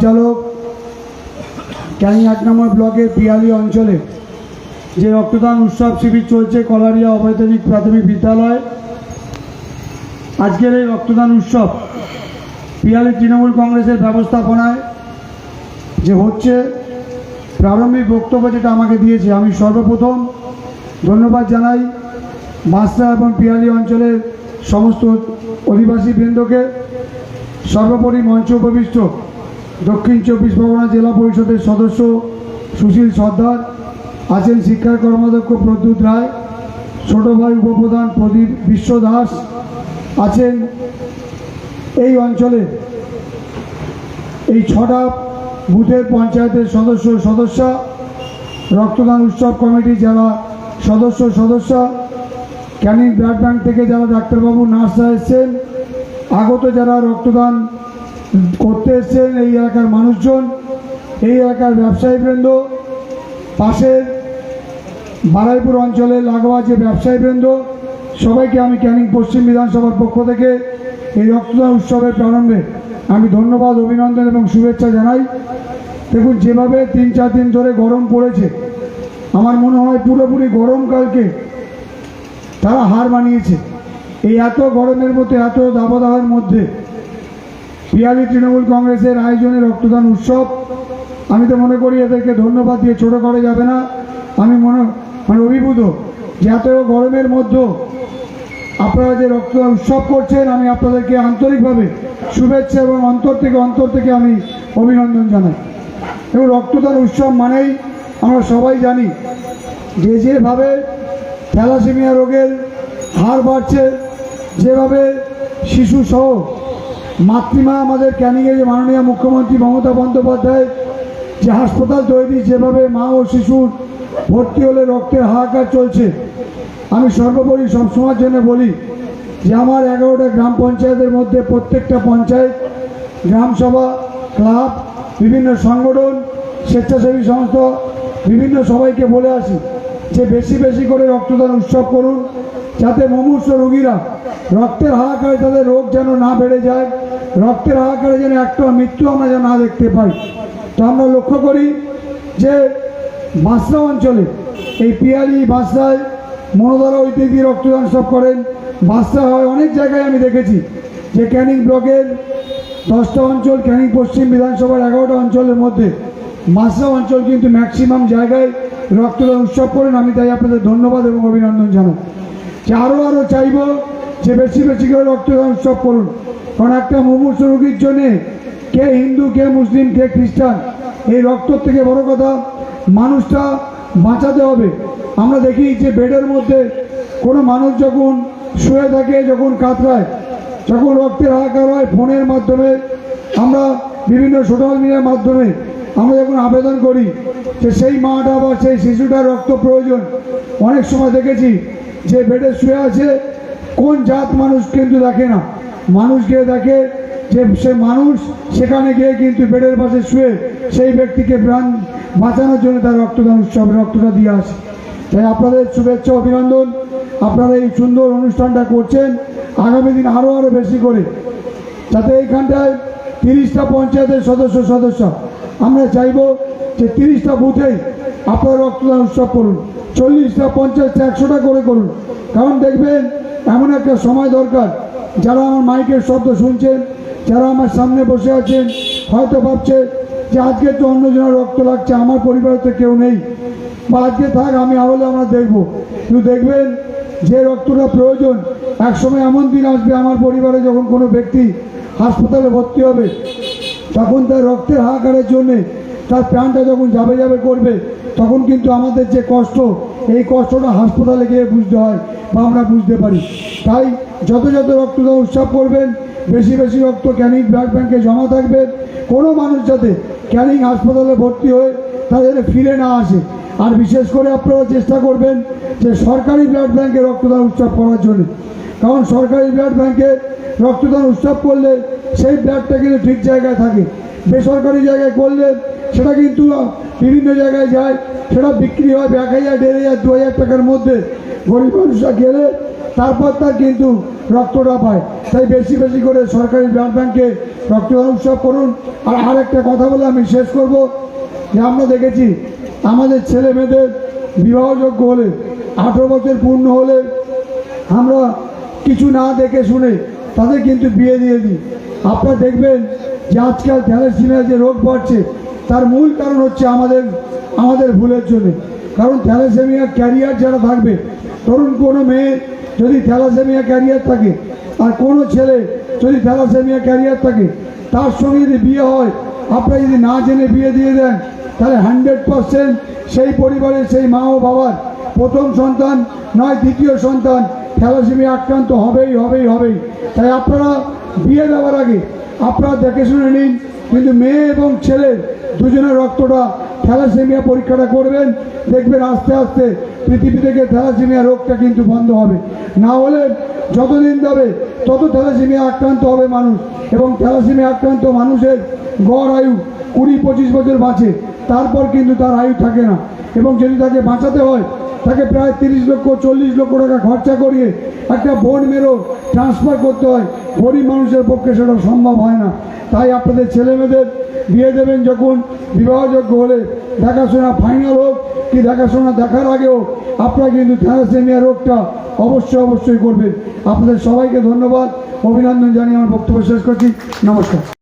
সঞ্চালক ক্যানিং এক নম্বর ব্লকের পিয়ালি অঞ্চলে যে রক্তদান উৎসব শিবির চলছে কলারিয়া অবৈতনিক প্রাথমিক বিদ্যালয়, আজকের এই রক্তদান উৎসব পিয়ালি তৃণমূল কংগ্রেসের ব্যবস্থাপনায় যে হচ্ছে প্রারম্ভিক বক্তব্য যেটা আমাকে দিয়েছে, আমি সর্বপ্রথম ধন্যবাদ জানাই মাস্টার এবং পিয়ালি অঞ্চলের সমস্ত অধিবাসী বৃন্দকে সর্বোপরি মঞ্চ উপবিষ্ট দক্ষিণ চব্বিশ পরগনা জেলা পরিষদের সদস্য সুশীল সর্দার, আছেন শিক্ষার কর্মাধ্যক্ষ প্রদ্যুৎ রায়, ছোট ভাই উপপ্রধান প্রদীপ বিশ্ব দাস, আছেন এই অঞ্চলে এই ছটা বুথের পঞ্চায়েতের সদস্য সদস্যা, রক্তদান উৎসব কমিটি যারা সদস্য সদস্যা, ক্যানিং ব্লাড ব্যাংক থেকে যারা ডাক্তারবাবু নার্সরা এসছেন, আগত যারা রক্তদান করতে এসছেন এই এলাকার মানুষজন, এই এলাকার ব্যবসায়ীবৃন্দ, পাশের বারাইপুর অঞ্চলে লাগোয়া যে ব্যবসায়ীবৃন্দ, সবাইকে আমি ক্যানিং পশ্চিম বিধানসভার পক্ষ থেকে এই রক্তদান উৎসবের প্রারম্ভে আমি ধন্যবাদ, অভিনন্দন এবং শুভেচ্ছা জানাই। দেখুন, যেভাবে তিন, চার দিন ধরে গরম পড়েছে, আমার মনে হয় পুরোপুরি গরমকালকে তারা হার মানিয়েছে। এই এত গরমের মধ্যে, এত দাবদাহের মধ্যে পিয়ালি তৃণমূল কংগ্রেসের আয়োজনে রক্তদান উৎসব। আমি তো মনে করি এদেরকে ধন্যবাদ দিয়ে ছোট করা যাবে না। আমি মনে মানে অভিভূত যে এত গরমের মধ্যে আপনারা যে রক্তদান উৎসব করছেন, আমি আপনাদেরকে আন্তরিকভাবে শুভেচ্ছা এবং অন্তর থেকে অন্তর থেকে আমি অভিনন্দন জানাই। এবং রক্তদান উৎসব মানেই আমরা সবাই জানি যে যেভাবে থ্যালাসেমিয়া রোগের হার বাড়ছে, যেভাবে শিশুসহ মাতৃমা আমাদের ক্যানিংয়ে যে মাননীয় মুখ্যমন্ত্রী মমতা বন্দ্যোপাধ্যায় যে হাসপাতাল তৈরি, যেভাবে মা ও শিশুর ভর্তি হলে রক্তের হাহাকার চলছে, আমি সর্বোপরি সবসময়ের জন্য বলি যে আমার এগারোটা গ্রাম পঞ্চায়েতের মধ্যে প্রত্যেকটা পঞ্চায়েত গ্রামসভা ক্লাব, বিভিন্ন সংগঠন, স্বেচ্ছাসেবী সংস্থা, বিভিন্ন সবাইকে বলে আসি যে বেশি বেশি করে রক্তদান উৎসব করুন, যাতে মুমূর্ষ রোগীরা রক্তের হাহাকারে তাদের রোগ যেন না বেড়ে যায়। রক্তের হাহাকারে যেন একটা মৃত্যু আমরা যেন না দেখতে পাই। তো আমরা লক্ষ্য করি যে বাঁসরা অঞ্চলে এই পিয়ালি, বাঁসরায় মনোদরা ঐতিহ্য রক্তদান সব করেন। বাঁসরা হয় অনেক জায়গায় আমি দেখেছি যে ক্যানিং ব্লকের দশটা অঞ্চল, ক্যানিং পশ্চিম বিধানসভার এগারোটা অঞ্চলের মধ্যে মাসরা অঞ্চল কিন্তু ম্যাক্সিমাম জায়গায় রক্তদান উৎসব করেন। আমি তাই আপনাদের ধন্যবাদ এবং অভিনন্দন জানাই। যে আরও আরও চাইব যে বেশি বেশি করে রক্তদান সব করুন। কারণ একটা মুমূর্ষ রোগীর জন্যে কে হিন্দু, কে মুসলিম, কে খ্রিস্টান, এই রক্ত থেকে বড় কথা, মানুষটা বাঁচাতে হবে। আমরা দেখি যে বেডের মধ্যে কোনো মানুষ যখন শুয়ে থাকে, যখন কাতরায়, যখন রক্তের হাহাকার হয় ফোনের মাধ্যমে, আমরা বিভিন্ন সোশ্যাল মিডিয়ার মাধ্যমে আমরা যখন আবেদন করি যে সেই মাটা বা সেই শিশুটার রক্ত প্রয়োজন, অনেক সময় দেখেছি যে বেডে শুয়ে আছে কোন জাত মানুষ কিন্তু দেখে না। মানুষ গিয়ে দেখে যে সে মানুষ, সেখানে গিয়ে কিন্তু বেডের পাশে শুয়ে সেই ব্যক্তিকে প্রাণ বাঁচানোর জন্য তার রক্তদান উৎসব, রক্তটা দিয়ে আসে। তাই আপনাদের শুভেচ্ছা, অভিনন্দন। আপনারা এই সুন্দর অনুষ্ঠানটা করছেন। আগামী দিন আরও আরও বেশি করে। যাতে এইখানটায় তিরিশটা পঞ্চায়েতের সদস্য সদস্য। আমরা চাইব যে তিরিশটা বুথেই আপনারা রক্তদান উৎসব করুন। চল্লিশটা পঞ্চায়েত একশোটা করে করুন। কারণ দেখবেন এমন একটা সময় দরকার। যারা আমার মাইকের শব্দ শুনছেন, যারা আমার সামনে বসে আছেন, হয়তো ভাবছে যে আজকে তো অন্যজনের রক্ত লাগছে, আমার পরিবারে তো কেউ নেই। বা আজকে থাক, আমি হলে আমরা দেখব। কিন্তু দেখবেন যে রক্তটা প্রয়োজন, একসময় এমন দিন আসবে আমার পরিবারে যখন কোনো ব্যক্তি হাসপাতালে ভর্তি হবে। তখন তার রক্তের হাহাকারের জন্যে তার প্রাণটা যখন যাবে যাবে করবে, তখন কিন্তু আমাদের যে কষ্ট, এই কষ্টটা হাসপাতালে গিয়ে বুঝতে হয়। বা আমরা বুঝতে পারি। তাই যত যত রক্তদান উৎসব করবেন, বেশি বেশি রক্ত ক্যানিং ব্লাড ব্যাংকে জমা থাকবে। কোনো মানুষ যাতে ক্যানিং হাসপাতালে ভর্তি হয়ে তাদের ফিরে না আসে। আর বিশেষ করে আপনারা চেষ্টা করবেন যে সরকারি ব্লাড ব্যাংকে রক্তদান উৎসব করার জন্য। কারণ সরকারি ব্লাড ব্যাংকে রক্তদান উৎসব করলে সেই ব্লাডটা কিন্তু ঠিক জায়গায় থাকে। বেসরকারি জায়গায় করলে সেটা কিন্তু বিভিন্ন জায়গায় যায়, সেটা বিক্রি হয়, এক হাজার, দেড় হাজার, দু হাজার টাকার মধ্যে। গরিব মানুষরা গেলে তারপর তার কিন্তু রক্তটা পায়। তাই বেশি বেশি করে সরকারি ব্লাড ব্যাংকে রক্তদান উৎসব করুন। আর আরেকটা কথা বলে আমি শেষ করব। যে আমরা দেখেছি আমাদের ছেলে মেয়েদের বিবাহযোগ্য হলে, আঠেরো বছর পূর্ণ হলে আমরা কিছু না দেখে শুনে তাদের কিন্তু বিয়ে দিয়ে দিই। আপনারা দেখবেন যে আজকাল থ্যালাসিমিয়া যে রোগ বাড়ছে, তার মূল কারণ হচ্ছে আমাদের আমাদের ভুলের জন্য। কারণ থ্যালাসেমিয়া ক্যারিয়ার যারা থাকবে ধরুন কোনো মেয়ে যদি থ্যালাসেমিয়া ক্যারিয়ার থাকে আর কোনো ছেলে যদি থ্যালাসেমিয়া ক্যারিয়ার থাকে, তার সঙ্গে যদি বিয়ে হয় আপনারা যদি না জেনে বিয়ে দিয়ে দেন, তাহলে হান্ড্রেড পারসেন্ট সেই পরিবারের সেই মা ও বাবার প্রথম সন্তান নয়, দ্বিতীয় সন্তান থ্যালাসেমিয়া আক্রান্ত হবেই হবেই হবেই। তাই আপনারা বিয়ে দেওয়ার আগে আপনারা দেখে শুনে নিন, কিন্তু মেয়ে এবং ছেলের দুজনের রক্তটা থ্যালাসেমিয়া পরীক্ষাটা করবেন, দেখবেন আস্তে আস্তে পৃথিবী থেকে থ্যালাসেমিয়া রোগটা কিন্তু বন্ধ হবে। না হলে যতদিন যাবে, তত থ্যালাসেমিয়া আক্রান্ত হবে মানুষ। এবং থ্যালাসেমিয়া আক্রান্ত মানুষের গড় আয়ু কুড়ি, পঁচিশ বছর বাঁচে। তারপর কিন্তু তার আয়ু থাকে না। এবং যদি তাকে বাঁচাতে হয়, তাকে প্রায় তিরিশ লক্ষ, চল্লিশ লক্ষ টাকা খরচা করিয়ে একটা বোন মেরো ট্রান্সফার করতে হয়, গরিব মানুষের পক্ষে সেটা সম্ভব হয় না। তাই আপনাদের ছেলে মেয়েদের বিয়ে দেবেন যখন বিবাহযোগ্য হলে দেখাশোনা ফাইনাল হোক কি দেখাশোনা দেখার আগেও আপনারা কিন্তু থ্যালাসেমিয়া রোগটা অবশ্যই অবশ্যই করবেন। আপনাদের সবাইকে ধন্যবাদ। অভিনন্দন জানিয়ে আমার বক্তব্য শেষ করছি। নমস্কার।